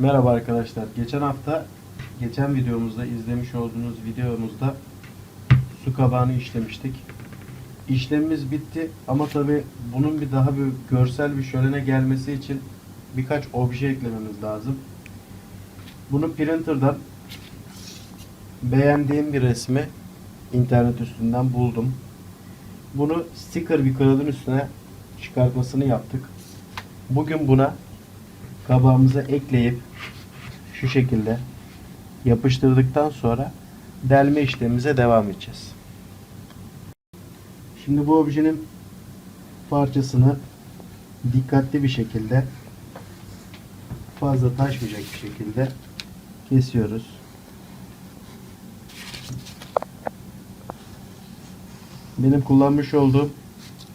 Merhaba arkadaşlar. Geçen hafta, geçen videomuzda izlemiş olduğunuz videomuzda su kabağını işlemiştik. İşlemimiz bitti ama tabi bunun bir daha bir görsel bir şölene gelmesi için birkaç obje eklememiz lazım. Bunu printer'dan beğendiğim bir resmi internet üstünden buldum. Bunu sticker bir kağıdın üstüne çıkartmasını yaptık. Bugün buna kabağımıza ekleyip şu şekilde yapıştırdıktan sonra delme işlemimize devam edeceğiz. Şimdi bu objenin parçasını dikkatli bir şekilde fazla taşmayacak bir şekilde kesiyoruz. Benim kullanmış olduğum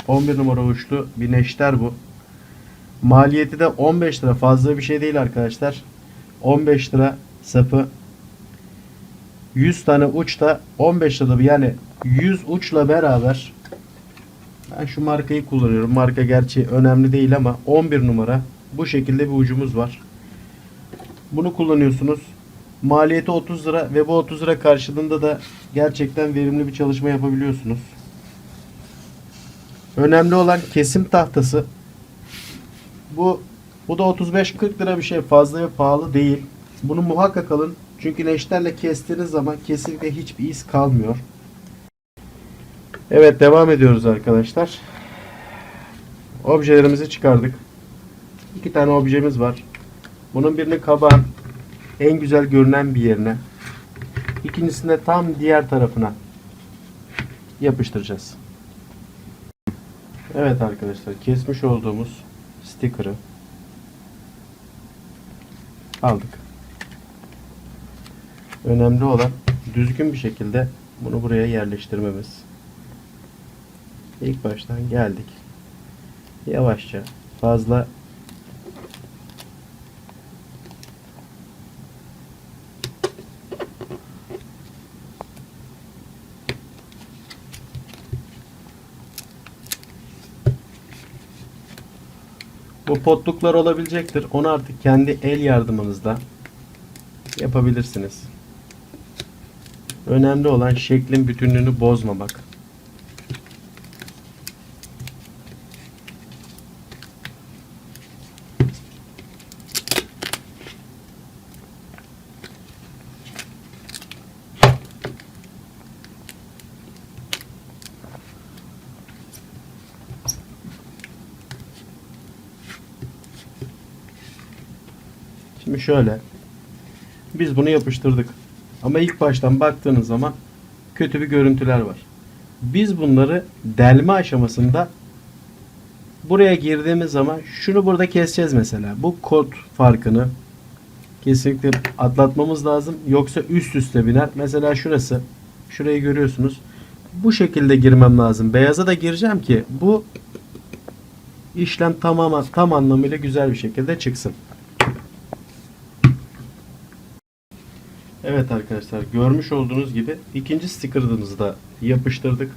11 numara uçlu bir neşter bu. Maliyeti de 15 lira. Fazla bir şey değil arkadaşlar. 15 lira sapı. 100 tane uç da 15 lira. Yani 100 uçla beraber ben şu markayı kullanıyorum. Marka gerçi önemli değil ama 11 numara. Bu şekilde bir ucumuz var. Bunu kullanıyorsunuz. Maliyeti 30 lira ve bu 30 lira karşılığında da gerçekten verimli bir çalışma yapabiliyorsunuz. Önemli olan kesim tahtası. Bu bu da 35-40 lira bir şey. Fazla ve pahalı değil. Bunu muhakkak alın. Çünkü neşterle kestiğiniz zaman kesinlikle hiçbir iz kalmıyor. Evet devam ediyoruz arkadaşlar. Objelerimizi çıkardık. İki tane objemiz var. Bunun birini kabağın en güzel görünen bir yerine. İkincisini de tam diğer tarafına yapıştıracağız. Evet arkadaşlar kesmiş olduğumuz sticker'ı aldık. Önemli olan düzgün bir şekilde bunu buraya yerleştirmemiz. İlk baştan geldik. Yavaşça fazla potluklar olabilecektir. Onu artık kendi el yardımınızda yapabilirsiniz. Önemli olan şeklin bütünlüğünü bozmamak. Şimdi şöyle. Biz bunu yapıştırdık. Ama ilk baştan baktığınız zaman kötü bir görüntüler var. Biz bunları delme aşamasında buraya girdiğimiz zaman şunu burada keseceğiz mesela. Bu kod farkını kesinlikle atlatmamız lazım. Yoksa üst üste biner. Mesela şurası. Şurayı görüyorsunuz. Bu şekilde girmem lazım. Beyaza da gireceğim ki bu işlem tamamen tam anlamıyla güzel bir şekilde çıksın. Evet arkadaşlar görmüş olduğunuz gibi ikinci sticker'ımızı da yapıştırdık.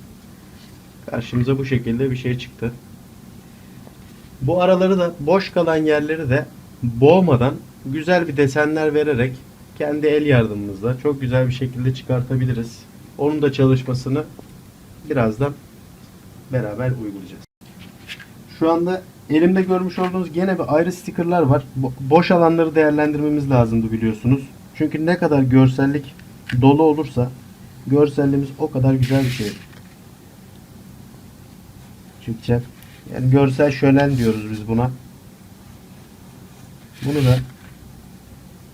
Karşımıza bu şekilde bir şey çıktı. Bu araları da boş kalan yerleri de boğmadan güzel bir desenler vererek kendi el yardımımızla çok güzel bir şekilde çıkartabiliriz. Onun da çalışmasını birazdan beraber uygulayacağız. Şu anda elimde görmüş olduğunuz gene bir ayrı stickerlar var. Bo- boş alanları değerlendirmemiz lazımdı biliyorsunuz. Çünkü ne kadar görsellik dolu olursa görselliğimiz o kadar güzel bir şey çıkacak. Yani görsel şölen diyoruz biz buna. Bunu da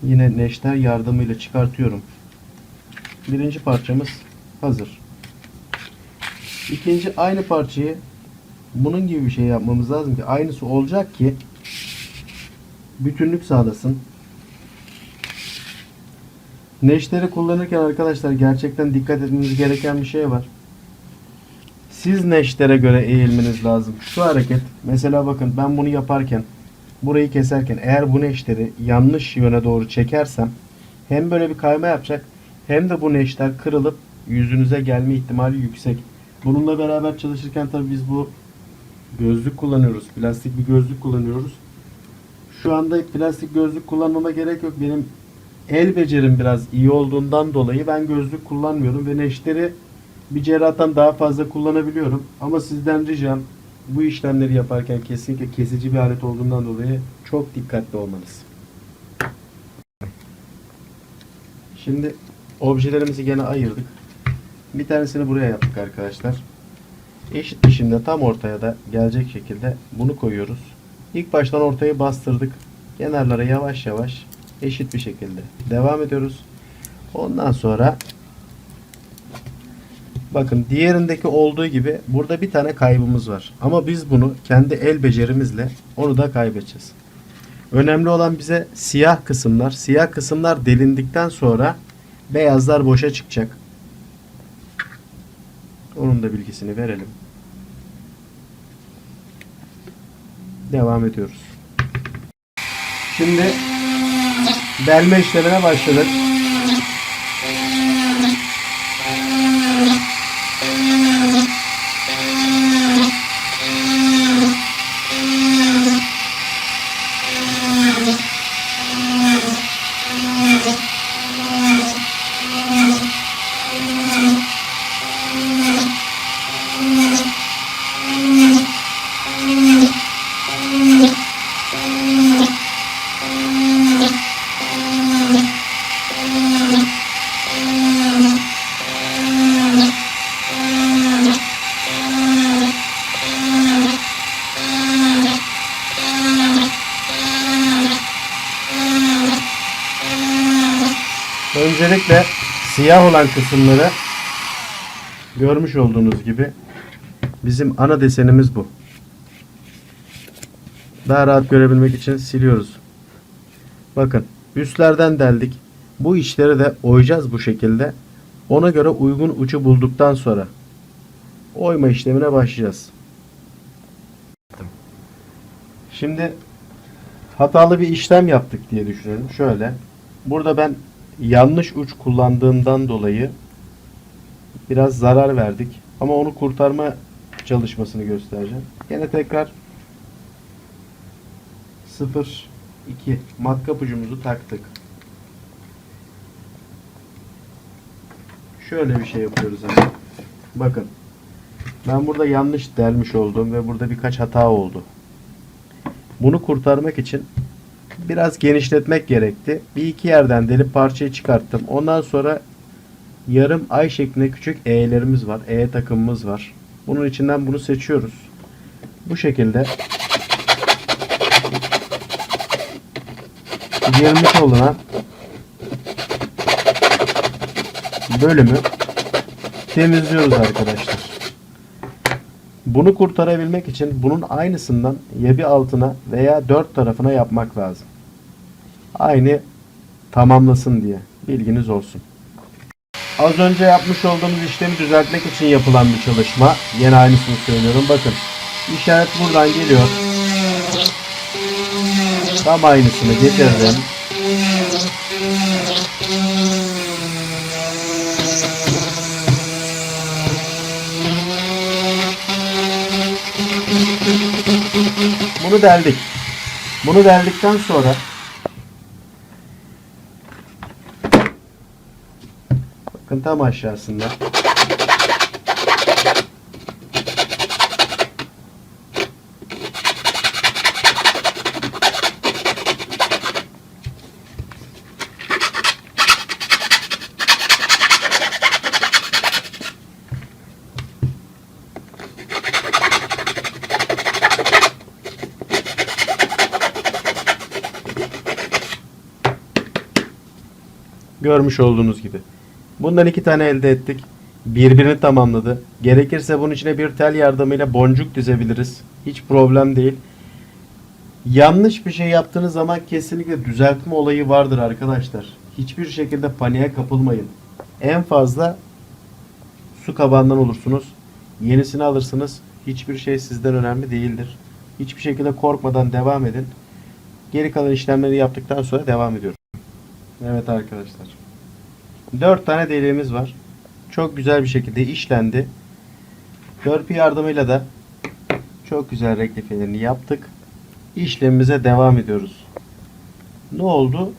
yine neşter yardımıyla çıkartıyorum. Birinci parçamız hazır. İkinci aynı parçayı bunun gibi bir şey yapmamız lazım ki aynısı olacak ki bütünlük sağlasın. Neşteri kullanırken arkadaşlar gerçekten dikkat etmeniz gereken bir şey var. Siz neştere göre eğilmeniz lazım. Şu hareket mesela bakın ben bunu yaparken burayı keserken eğer bu neşteri yanlış yöne doğru çekersem hem böyle bir kayma yapacak hem de bu neşter kırılıp yüzünüze gelme ihtimali yüksek. Bununla beraber çalışırken tabii biz bu gözlük kullanıyoruz. Plastik bir gözlük kullanıyoruz. Şu anda plastik gözlük kullanmama gerek yok. Benim el becerim biraz iyi olduğundan dolayı ben gözlük kullanmıyorum ve neşteri bir cerrahtan daha fazla kullanabiliyorum. Ama sizden ricam bu işlemleri yaparken kesinlikle kesici bir alet olduğundan dolayı çok dikkatli olmanız. Şimdi objelerimizi gene ayırdık. Bir tanesini buraya yaptık arkadaşlar. Eşit biçimde tam ortaya da gelecek şekilde bunu koyuyoruz. İlk baştan ortayı bastırdık. Kenarlara yavaş yavaş eşit bir şekilde devam ediyoruz. Ondan sonra bakın diğerindeki olduğu gibi burada bir tane kaybımız var. Ama biz bunu kendi el becerimizle onu da kaybedeceğiz. Önemli olan bize siyah kısımlar. Siyah kısımlar delindikten sonra beyazlar boşa çıkacak. Onun da bilgisini verelim. Devam ediyoruz. Şimdi delme işlemine başladık. Öncelikle siyah olan kısımları görmüş olduğunuz gibi bizim ana desenimiz bu. Daha rahat görebilmek için siliyoruz. Bakın üstlerden deldik. Bu içleri de oyacağız bu şekilde. Ona göre uygun uçu bulduktan sonra oyma işlemine başlayacağız. Şimdi hatalı bir işlem yaptık diye düşünelim. Şöyle. Burada ben yanlış uç kullandığımdan dolayı biraz zarar verdik. Ama onu kurtarma çalışmasını göstereceğim. Yine tekrar 0 2 matkap ucumuzu taktık. Şöyle bir şey yapıyoruz hemen. Bakın. Ben burada yanlış delmiş oldum ve burada birkaç hata oldu. Bunu kurtarmak için biraz genişletmek gerekti. Bir iki yerden delip parçayı çıkarttım. Ondan sonra yarım ay şeklinde küçük E'lerimiz var. E takımımız var. Bunun içinden bunu seçiyoruz. Bu şekilde girmiş olunan bölümü temizliyoruz arkadaşlar. Bunu kurtarabilmek için bunun aynısından ya bir altına veya dört tarafına yapmak lazım. Aynı tamamlasın diye. Bilginiz olsun. Az önce yapmış olduğumuz işlemi düzeltmek için yapılan bir çalışma. Yine aynısını söylüyorum. Bakın. işaret buradan geliyor. Tam aynısını getirdim. Bunu deldik. Bunu deldikten sonra bakın tam aşağısında Görmüş olduğunuz gibi. Bundan iki tane elde ettik. Birbirini tamamladı. Gerekirse bunun içine bir tel yardımıyla boncuk dizebiliriz. Hiç problem değil. Yanlış bir şey yaptığınız zaman kesinlikle düzeltme olayı vardır arkadaşlar. Hiçbir şekilde paniğe kapılmayın. En fazla su kabağından olursunuz. Yenisini alırsınız. Hiçbir şey sizden önemli değildir. Hiçbir şekilde korkmadan devam edin. Geri kalan işlemleri yaptıktan sonra devam ediyoruz. Evet arkadaşlar. 4 tane deliğimiz var. Çok güzel bir şekilde işlendi. Törpü yardımıyla da çok güzel rektifelerini yaptık. İşlemimize devam ediyoruz. Ne oldu?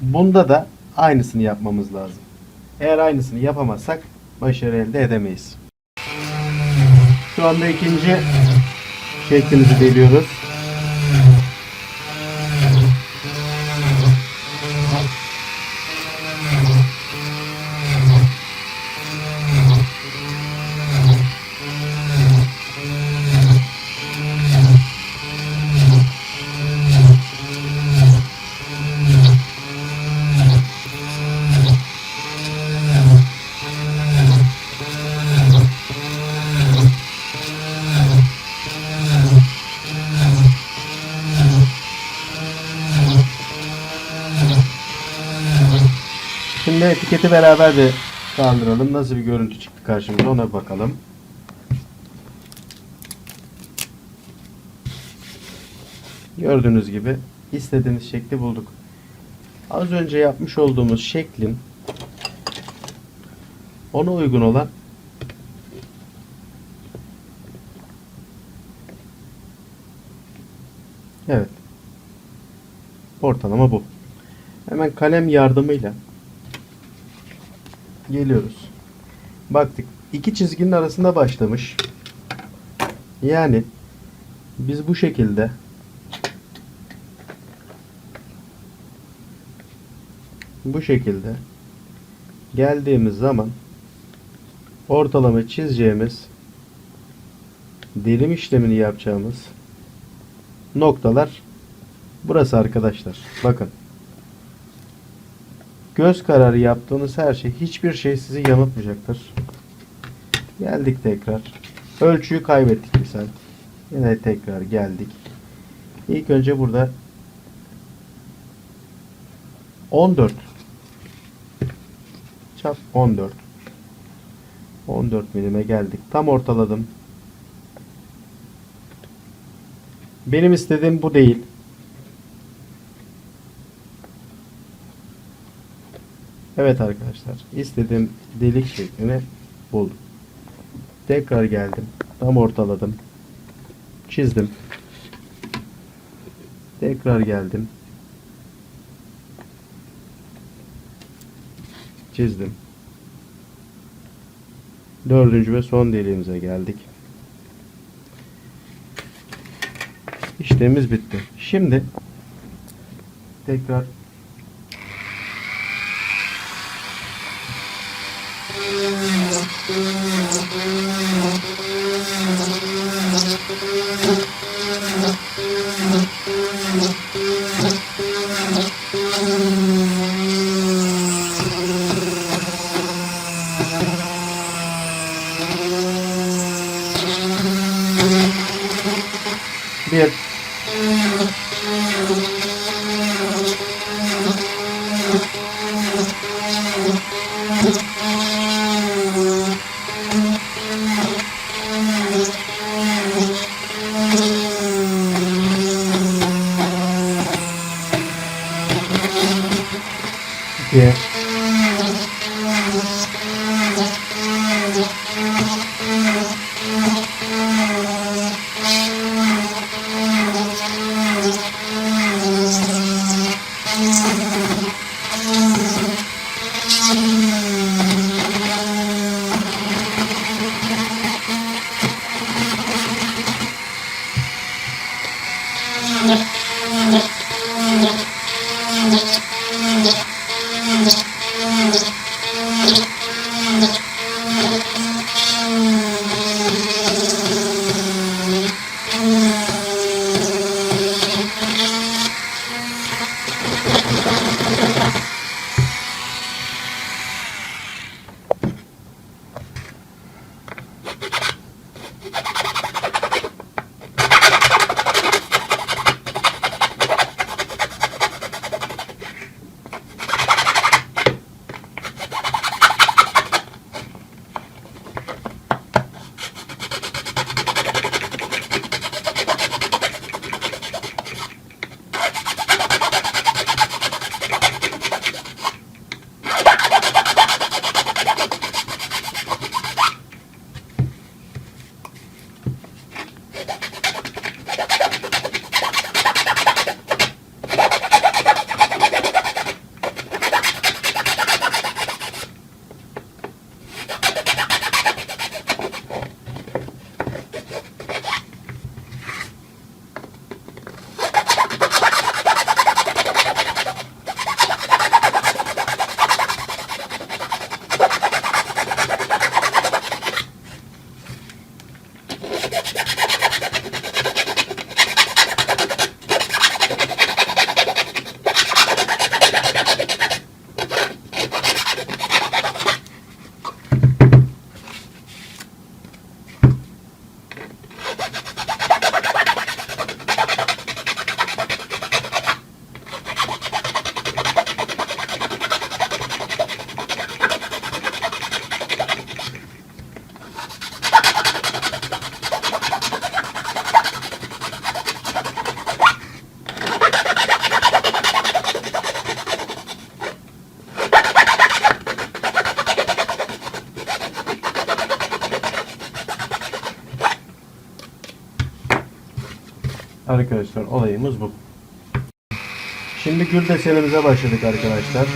Bunda da aynısını yapmamız lazım. Eğer aynısını yapamazsak başarı elde edemeyiz. Şu anda ikinci şeklimizi deliyoruz. Şimdi etiketi beraber de kaldıralım. Nasıl bir görüntü çıktı karşımıza ona bakalım. Gördüğünüz gibi istediğimiz şekli bulduk. Az önce yapmış olduğumuz şeklin ona uygun olan Evet. Ortalama bu. Hemen kalem yardımıyla geliyoruz. Baktık. iki çizginin arasında başlamış. Yani biz bu şekilde bu şekilde geldiğimiz zaman ortalama çizeceğimiz dilim işlemini yapacağımız noktalar burası arkadaşlar. Bakın. Göz kararı yaptığınız her şey hiçbir şey sizi yanıltmayacaktır. Geldik tekrar. Ölçüyü kaybettik misal. Yine tekrar geldik. İlk önce burada 14 çap 14 14 milime geldik. Tam ortaladım. Benim istediğim bu değil. Evet arkadaşlar. istediğim delik şeklini buldum. Tekrar geldim. Tam ortaladım. Çizdim. Tekrar geldim. Çizdim. Dördüncü ve son deliğimize geldik. İşlemimiz bitti. Şimdi tekrar bir Arkadaşlar olayımız bu. Şimdi gül desenimize başladık arkadaşlar.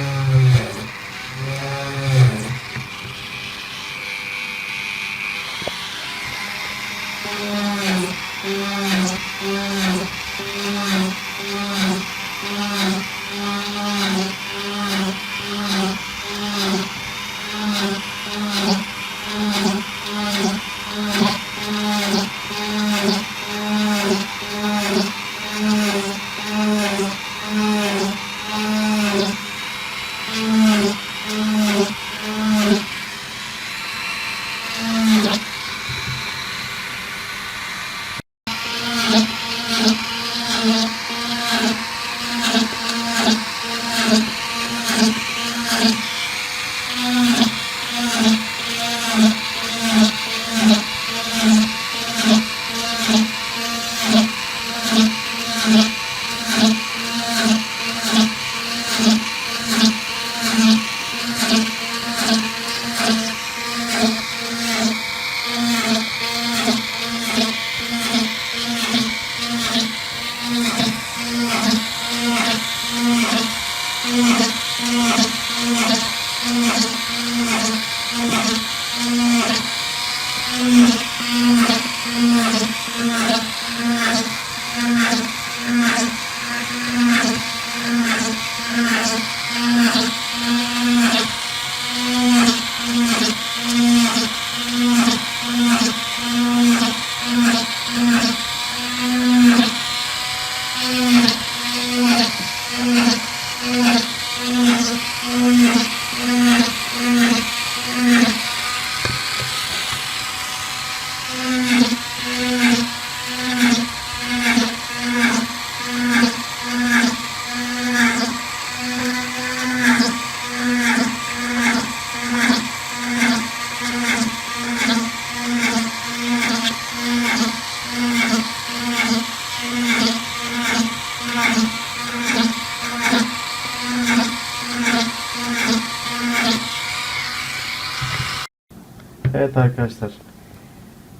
Evet arkadaşlar.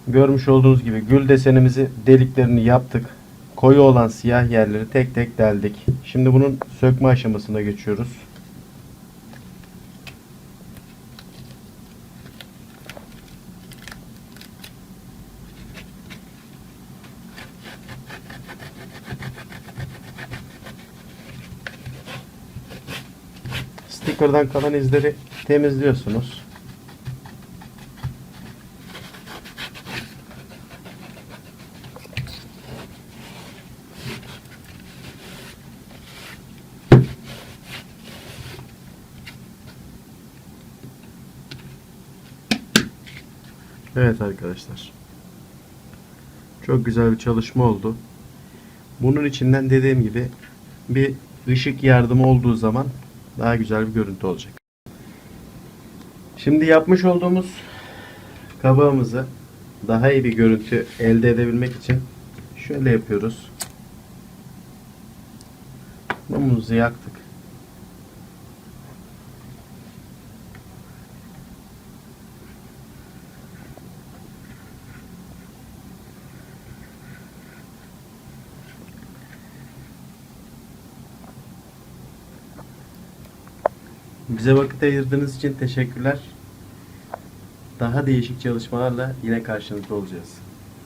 Görmüş olduğunuz gibi gül desenimizi deliklerini yaptık. Koyu olan siyah yerleri tek tek deldik. Şimdi bunun sökme aşamasına geçiyoruz. Sticker'dan kalan izleri temizliyorsunuz. Evet arkadaşlar. Çok güzel bir çalışma oldu. Bunun içinden dediğim gibi bir ışık yardımı olduğu zaman daha güzel bir görüntü olacak. Şimdi yapmış olduğumuz kabağımızı daha iyi bir görüntü elde edebilmek için şöyle yapıyoruz. Mumumuzu yaktık. Bize vakit ayırdığınız için teşekkürler. Daha değişik çalışmalarla yine karşınızda olacağız.